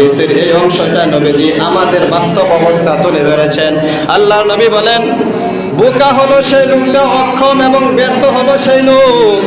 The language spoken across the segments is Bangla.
হাদিসের এই অংশটা নবীজি আমাদের বাস্তব অবস্থা তুলে ধরেছেন। আল্লাহ নবী বলেন, বোকা হলো সেই লোকটা, অক্ষম এবং ব্যর্থ হলো সেই লোক।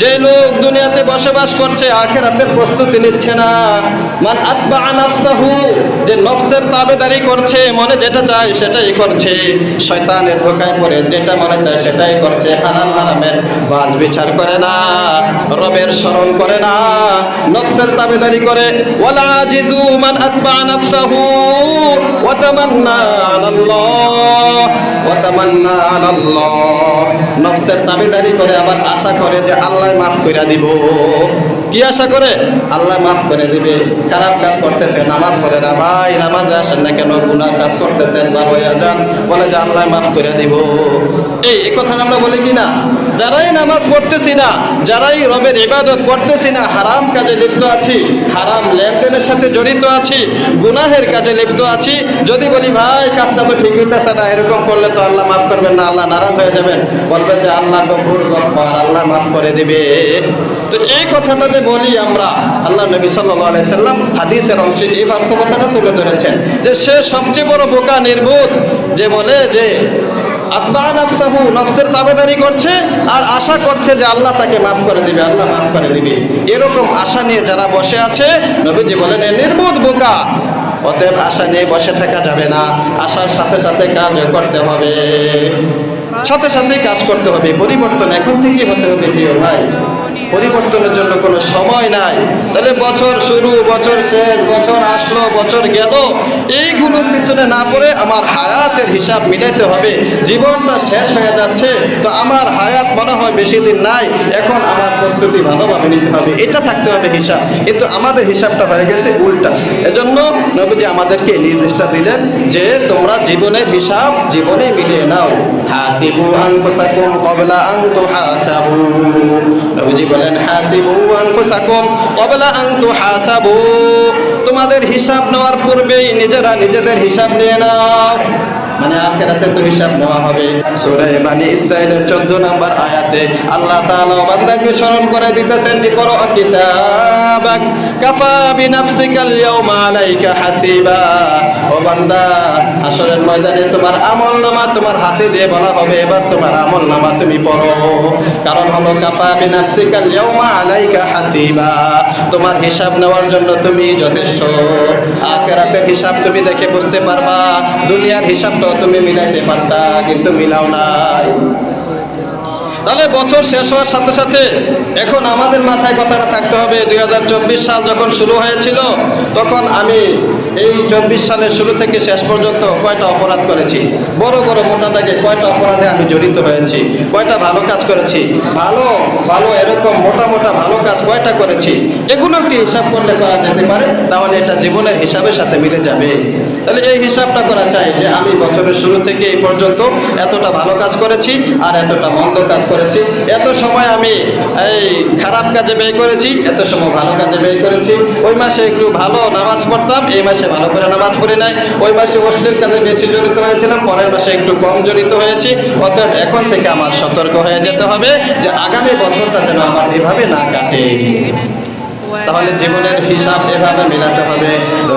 যে লোক দুনিয়াতে বসবাস করছে, আখেরাতের প্রস্তুতি নিচ্ছে না। মান আতবা নাফসাহু, যে নফসের তাবেদারি করছে, মনে যেটা চায় সেটাই করছে। শয়তানের ধোকায় পড়ে, যেটা মনে চায় সেটাই করছে। হালাল হারামের বাজ বিচার করে না, রবের স্মরণ করে না, নফসের তাবেদারি করে। ওয়ালা জিজু মান আতবা নাফসাহু, ওয়া তামান্না আলাল্লাহ, ওয়া তামান্না আলাল্লাহ। নফসের তাবেদারি করে আবার আশা করে যে আল্লাহ মাফ করে দিব। কি আশা করে? আল্লাহ মাফ করে দিবে। খারাপ কাজ করতেছে নামাজ পড়ে না। ভাই নামাজে আসেন না কেন? গুনাহ কাজ করতেছেন বা হইয়া যান। বলে যে আল্লাহ মাফ করে দিব। এই এই কথা আমরা বলি কি না? যারাই নামাজ পড়তেছি না যারাই রবের ইবাদত করতেছি না হারাম কাজে লিপ্ত আছি হারাম লেনদেনের সাথে জড়িত আছি গুনাহের কাজে লিপ্ত আছি। যদি বলি ভাই কাজটা তো ঠিক হইতেছে না এরকম করলে তো আল্লাহ মাফ করবেন না আল্লাহ নারাজ হয়ে যাবেন। বলবেন যে আল্লাহ গফুর গফার আল্লাহ মাফ করে দিবে। তো এই কথাটা যে বলি আমরা, আল্লাহ নবী সাল্লাম হাদিসের অংশে এই বাস্তবতাটা তুলে ধরেছেন যে সে সবচেয়ে বড় বোকা, নির্বোধ, যে বলে যে করছে আর আশা করছে যে আল্লাহ তাকে মাফ করে দিবে, আল্লাহ মাফ করে দিবে। এরকম আশা নিয়ে যারা বসে আছে, নবীজি বলেন নির্বোধ বোকা। অতএব আশা নিয়ে বসে থাকা যাবে না। আশার সাথে সাথে কাজ করতে হবে। সাথে সাথে কাজ করতে হবে। পরিবর্তন এখন থেকেই হতে হবে, প্রিয় ভাই। পরিবর্তনের জন্য কোনো সময় নাই। তাহলে বছর শুরু, বছর শেষ, বছর আসলো, বছর গেল, এইগুলোর পিছনে না পড়ে আমার হায়াতের হিসাব মিলাইতে হবে। জীবনটা শেষ হয়ে যাচ্ছে, তো আমার হায়াত মনে হয় বেশি দিন নাই, এখন আমার প্রস্তুতি ভালোভাবে নিতে হবে। এটা থাকতে হবে হিসাব। কিন্তু আমাদের হিসাবটা হয়ে গেছে উল্টা। এজন্য নবীজি আমাদেরকে নির্দেশটা দিলেন যে তোমরা জীবনের হিসাব জীবনে মিলিয়ে নাও। হাসিবু আনফুসাকুম ক্বাবলা আন তুহাসাবু নবীজি বলেন, হাসিবু আনফুসাকুম ক্বাবলা আন তুহাসাবু তোমাদের হিসাব নেওয়ার পূর্বেই নিজেরা নিজেদের হিসাব নিয়ে নাও। মানে আখেরাতে তো হিসাব নেওয়া হবে। সূরা বানি ইসরাইলের 14 নম্বর আয়াতে আল্লাহ বান্দাকে স্মরণ করে দিতেছেন কিতাবাক বিনাফসিকাল হাসিবা। ও বান্দা, আসরের ময়দানে তোমার আমল নামা তোমার হাতে দিয়ে বলা হবে, এবার তোমার আমল নামা তুমি পড়ো। কারণ হলো বিনাফসিকাল আলাইকা হাসিবা। তোমার হিসাব নেওয়ার জন্য তুমি যথেষ্ট। আখেরাতের হিসাব তুমি দেখে বুঝতে পারবা। দুনিয়ার হিসাবটাও তুমি মিলাইতে পারতা, কিন্তু মিলাও নাই। তাহলে বছর শেষ হওয়ার সাথে সাথে এখন আমাদের মাথায় কথাটা থাকতে হবে, দুই সাল যখন শুরু হয়েছিল, তখন আমি এই চব্বিশ সালের শুরু থেকে শেষ পর্যন্ত কয়টা অপরাধ করেছি? বড় বড় মোটা দাগে কয়টা অপরাধে আমি জড়িত হয়েছি? কয়টা ভালো কাজ করেছি? ভালো ভালো এরকম মোটা মোটা ভালো কাজ কয়টা করেছি? এগুলো একটি হিসাব করলে করা যেতে পারে, তাহলে এটা জীবনের হিসাবের সাথে মিলে যাবে। তাহলে এই হিসাবটা করা চাই যে আমি বছরের শুরু থেকে এই পর্যন্ত এতটা ভালো কাজ করেছি আর এতটা মন্দ কাজ করেছি। এত সময় আমি এই খারাপ কাজে ব্যয় করেছি, এত সময় ভালো কাজে ব্যয় করেছি। ওই মাসে একটু ভালো নামাজ পড়তাম, এই মাসে ভালো করে নামাজ পড়ি নাই। ওই মাসে অশ্লীল কাজে বেশি জড়িত হয়েছিলাম, পরের মাসে একটু কম জড়িত হয়েছি। অতএব এখন থেকে আমার সতর্ক হয়ে যেতে হবে যে আগামী বছরটা যেন আমার এভাবে না কাটে। তাহলে জীবনের হিসাব এভাবে মেলাতে হবে।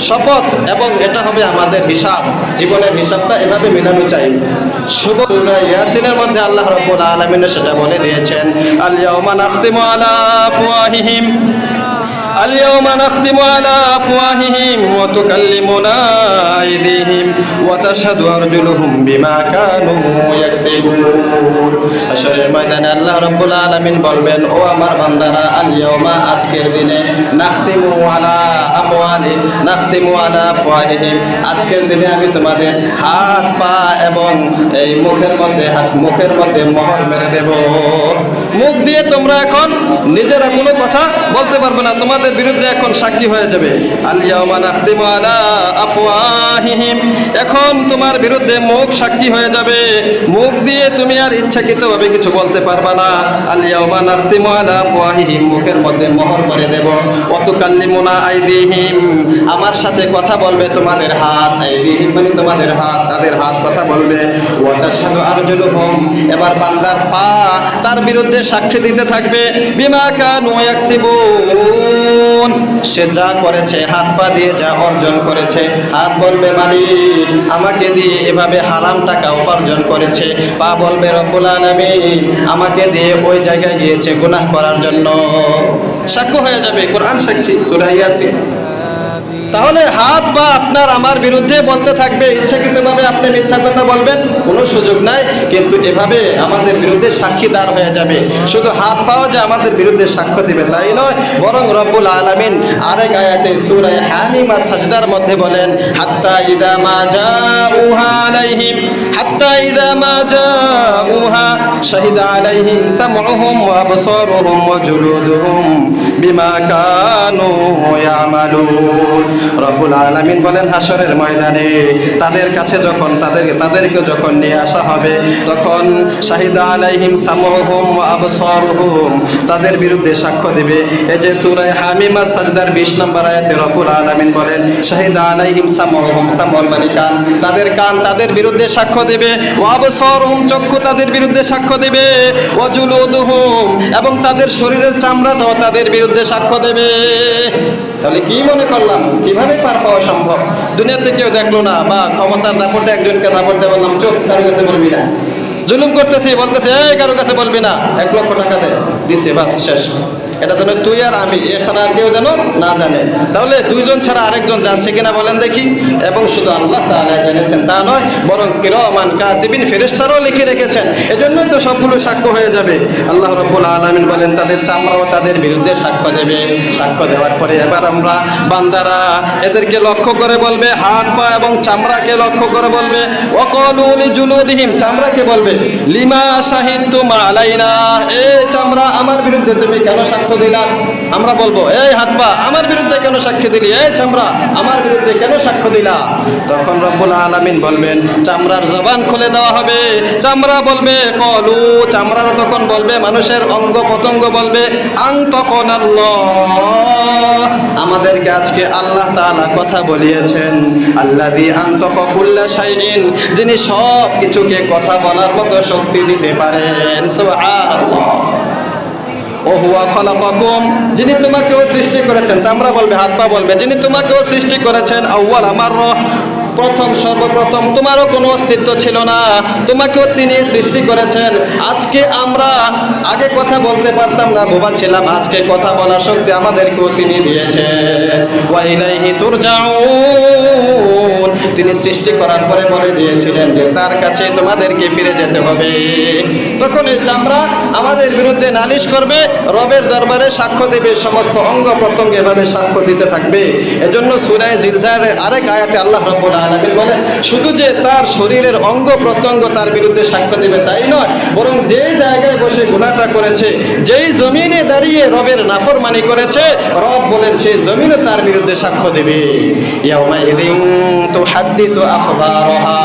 শপথ এবং এটা হবে আমাদের হিসাব। জীবনের হিসাবটা এভাবে মেলানো চাই। শুভ ইয়াসিনের মধ্যে আল্লাহ রব্বুল আলামিন সেটা বলে দিয়েছেন আল্লাহ আলা আফওয়াহিহিম। اليوم نختم على أفواههم وتكلمنا أيديهم وتشهد أرجلهم بما كانوا يكسبون আসরের ময়দানে আল্লাহ রাব্বুল আলামিন বলবেন ও আমার বান্দারা আল ইয়াউমা আজকের দিনে নাখতিমু আলা আমওয়ালি নাখতিমু আলা আফওয়াহিহিম আজকের দিনে আমি তোমাদের হাত পা এবং এই মুখের মধ্যে হাত মুখের মধ্যে মোহর মেরে দেব মুখ দিয়ে তোমরা এখন নিজেরা কোনো কথা বলতে পারবে না, তোমাদের বিরুদ্ধে এখন সাক্ষী হয়ে যাবে। এখন তোমার বিরুদ্ধে মুখ সাক্ষী হয়ে যাবে। মুখ দিয়ে তুমি আর ইচ্ছাকৃতভাবে কিছু বলতে পারবা না। নাখদিমু আফওয়াহিহিম। মুখের মধ্যে মোহর করে দেব। অতুকাল্লিমুনা আইদিহিম। আমার সাথে কথা বলবে তোমাদের হাত আইদিহিম মানে তোমাদের হাত, তাদের হাত কথা বলবে। ওয়াতাশহাদু আরজুলুহুম। এবার বান্দার পা তার বিরুদ্ধে সাক্ষী দিতে থাকবে। বিমা সে যা করেছে, হাত পা দিয়ে যা অর্জন করেছে, হাত বলবে, মালিক, আমাকে দিয়ে এভাবে হারাম টাকা উপার্জন করেছে। পা বলবে, রব্বুল আলামিন, আমাকে দিয়ে ওই জায়গায় গিয়েছে গুনাহ করার জন্য। সাক্ষ্য হয়ে যাবে, কোরআন সাক্ষী, সূরা ইয়াসিন। তাহলে হাত বা আপনার আমার বিরুদ্ধে বলতে থাকবে। ইচ্ছাকৃতভাবে আপনি মিথ্যা কথা বলবেন, কোনো সুযোগ নাই, কিন্তু এভাবে আমাদের বিরুদ্ধে সাক্ষীদার হয়ে যাবে। শুধু হাত পাওয়া যে আমাদের বিরুদ্ধে সাক্ষ্য দিবে, তাই নয়, বরং রব্বুল আলমিন আরেক আয়াতের সুরায় হামিমা সাজদার মধ্যে বলেন, হাত্তা ইদা মা উহা আলাইহিম। বলেন হাসরের ময়দানে তাদের কাছে যখন তাদেরকে তাদেরকে যখন নিয়ে আসা হবে, তখন আলাইহিম আবসারুহুম তাদের বিরুদ্ধে সাক্ষ্য দেবে। এই যে সূরা হামিমা সাজদার 20 নম্বর আয়াতে রব্বুল আলামিন বলেন, শাহিদা আলাইহিম সামউল মানে কান, তাদের কান তাদের বিরুদ্ধে সাক্ষ্য দেবে। ওয়া চক্ষু তাদের বিরুদ্ধে সাক্ষ্য দেবে। ওয়া এবং তাদের শরীরের চামড়াটাও তাদের বিরুদ্ধে সাক্ষ্য দেবে। তাহলে কি মনে করলাম? কীভাবে পার পাওয়া সম্ভব? দুনিয়াতে কেউ দেখল না, বা ক্ষমতার দাপটে একজনকে দাপটে বললাম চোখ কারও কাছে বলবি না। জুলুম করতেছি, বলতেছে, এই, কারও কাছে বলবি না। এক লক্ষ টাকা দে দিছে, বাস, শেষ। এটা যেন তুই আর আমি, এছাড়া আর কেউ যেন না জানে। তাহলে দুইজন ছাড়া আরেকজন জানছে কিনা বলেন দেখি। এবং শুধু আল্লাহ তাআলা জেনেছেন, তা নয়, বরং কিরমান কাতিবিন ফেরেশতারাও লিখে রেখেছেন। এজন্যই তো সবগুলো সাক্ষ্য হয়ে যাবে। আল্লাহ রাব্বুল আলামিন বলেন, তাদের চামড়াও তাদের বিরুদ্ধে সাক্ষ্য দেবে। সাক্ষ্য দেওয়ার পরে এবার আমরা বান্দারা এদেরকে লক্ষ্য করে বলবে, হাত, পা এবং চামড়াকে লক্ষ্য করে বলবে, ওয়াকালু লিজুলুদিহিম, চামড়াকে বলবে, লিমা শাহিদতুম মালাইনা এ চামড়া আমার বিরুদ্ধে তুমি কেন সাক্ষ্য দিলা আমরা বলব, এই হাত পা আমার বিরুদ্ধে কেন সাক্ষ্য দিলি? এই চামড়া, আমার বিরুদ্ধে কেন সাক্ষ্য দিলা? তখন রব্বুল আলামিন বলবেন, চামড়ার জবান খুলে দেওয়া হবে। চামড়া বলবে, কলু। চামড়ারা তখন বলবে, মানুষের অঙ্গ পতঙ্গ বলবে আং তখন আল্লাহ আমাদেরকে আজকে আল্লাহ তাআলা কথা বলিয়েছেন আল্লাহ দি আন্তকুল্লা শাইইন। যিনি সব কিছুকে কথা বলার মতো শক্তি দিতে পারেন। সুবহানাল্লাহ। ওহুয়া খলাকাকুম, যিনি তোমাকেও সৃষ্টি করেছেন, চামড়া বলবে, হাত পা বলবে, যিনি তোমাকেও সৃষ্টি করেছেন, আউয়াল আমার প্রথম, সর্বপ্রথম, তোমারও কোনো অস্তিত্ব ছিল না, তোমাকেও তিনি সৃষ্টি করেছেন। আজকে আমরা আগে কথা বলতে পারতাম না, বোবা ছিলাম, আজকে কথা বলার শক্তি আমাদেরকেও তিনি দিয়েছেন। ওয়া ইলাইহি তুরজাউন। তিনি সৃষ্টি করার পরে বলে দিয়েছিলেন যে, তার কাছে তোমাদেরকে ফিরে যেতে হবে। তখন এই চামড়া আমাদের বিরুদ্ধে নালিশ করবে, রবের দরবারে সাক্ষ্য দেবে, সমস্ত অঙ্গ প্রত্যঙ্গ এভাবে সাক্ষ্য দিতে থাকবে। এজন্য সুরায় জিলজারের আরেক আয়াতে আল্লাহ রব্বুল আলামিন বলেন, শুধু যে তার শরীরের অঙ্গ প্রত্যঙ্গ তার বিরুদ্ধে সাক্ষ্য দেবে তাই নয়, বরং যেই জায়গায় বসে গুনাহটা করেছে, যেই জমিনে দাঁড়িয়ে রবের নাফরমানি করেছে, রব বলেন সেই জমিনে তার বিরুদ্ধে সাক্ষ্য দেবে। ইয়াউমা ইদিন তুহাদ্দিসু আখবারহা।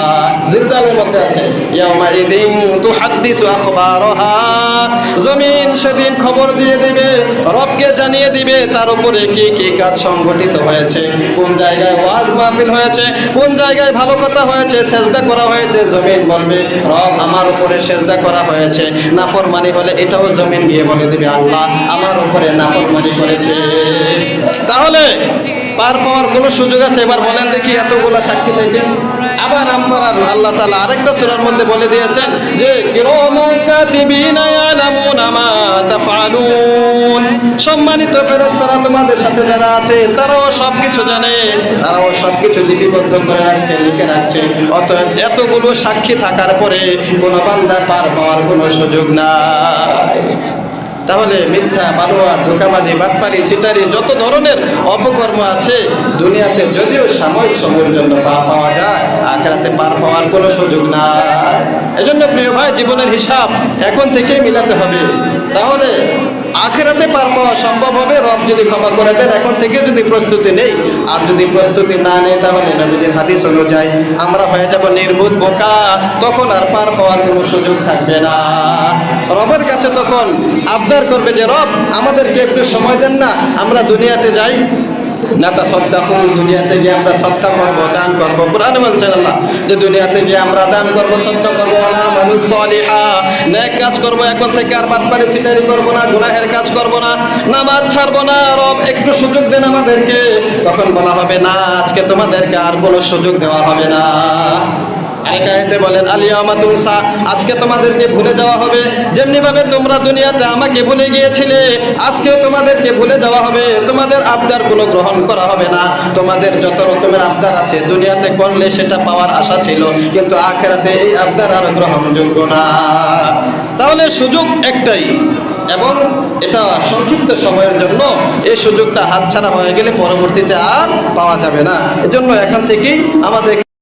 জিলজালের মধ্যে আছে। ইয়াউমা ইদিন তুহাদ্দিসু আখবারহা। জমিন সেদিন খবর দিয়ে দিবে, রবকে জানিয়ে দিবে, তার উপরে কি কি কাজ সংগঠিত হয়েছে, কোন জায়গায় ওয়াজ মাহফিল হয়েছে, কোন জায়গায় ভালো কথা হয়েছে, সেজদা করা হয়েছে, জমিন বলবে, রব আমার উপরে সেজদা করা হয়েছে। নাফরমানি বলে, এটাও জমিন গিয়ে বলে দিবে, আল্লাহ আমার উপরে নাফরমানি করেছে। তাহলে পার পাওয়ার কোনো সুযোগ আছে? এবার বলেন দেখি এতগুলা সাক্ষী থেকে আবার আমরা আল্লাহ তাআলা আরেকটা সুরার মধ্যে বলে দিয়েছেন যে সম্মানিত ফেরেশতারা, তোমাদের সাথে যারা আছে, তারাও সবকিছু জানে। তারাও সবকিছু লিপিবদ্ধ করে রাখছে, লিখে রাখছে। অতএব এতগুলো সাক্ষী থাকার পরে কোনো বান্দা পার পাওয়ার কোনো সুযোগ নাই। তাহলে মিথ্যা বানোয়া ধোকাবাজি, বাটপারি, সিটারি, যত ধরনের অপকর্ম আছে দুনিয়াতে, যদিও সাময়িক সময়ের জন্য পার পাওয়া যায়, আখেরাতে পার পাওয়ার কোনো সুযোগ না এজন্য প্রিয় ভাই, জীবনের হিসাব এখন থেকেই মিলাতে হবে। তাহলে আখেরাতে পার পাওয়া সম্ভব হবে। রব যদি ক্ষমা করে দেন, এখন থেকে যদি প্রস্তুতি নেই, আর যদি প্রস্তুতি না নেই, তাহলে নবীদের হাদিস অনুযায়ী আমরা হয়ে যাব নির্বুধ বোকা। তখন আর পার পাওয়ার কোনো সুযোগ থাকবে না। রবের কাছে তখন আবদার করবে যে, রব, আমাদেরকে একটু সময় দেন না, আমরা দুনিয়াতে যাই। নাতা সত্তা দুনিয়াতে গিয়ে আমরা সত্তা করব, দান করব। কোরআনে বলছেন আল্লাহ যে দুনিয়াতে গিয়ে আমরা দান করব সত্তা করব। না মানুষ সলিহা ন্যাক কাজ করব, এখন থেকে আর বাটপারি ছিটারি করব না, গুনাহের কাজ করব না, নামাজ ছাড়বো না, রব একটু সুযোগ দেন আমাদেরকে। তখন বলা হবে, না, আজকে তোমাদেরকে আর কোনো সুযোগ দেওয়া হবে না। একাইতে বলেন আলিয়া মাতুসা আজকে তোমাদেরকে ভুলে যাওয়া হবে। তোমরা দুনিয়াতে আমাকে ভুলে গিয়েছিলে, আজকেও তোমাদেরকে ভুলে যাওয়া হবে। তোমাদের আবদার কোনো গ্রহণ করা হবে না। তোমাদের যত রকমের আবদার আছে, দুনিয়াতে করলে সেটা পাওয়ার আশা ছিল, কিন্তু আখেরাতে এই আবদার আর গ্রহণযোগ্য না। তাহলে সুযোগ একটাই, এবং এটা সংক্ষিপ্ত সময়ের জন্য এই সুযোগটা হাতছাড়া হয়ে গেলে পরবর্তীতে আর পাওয়া যাবে না। এজন্য এখন থেকেই আমাদের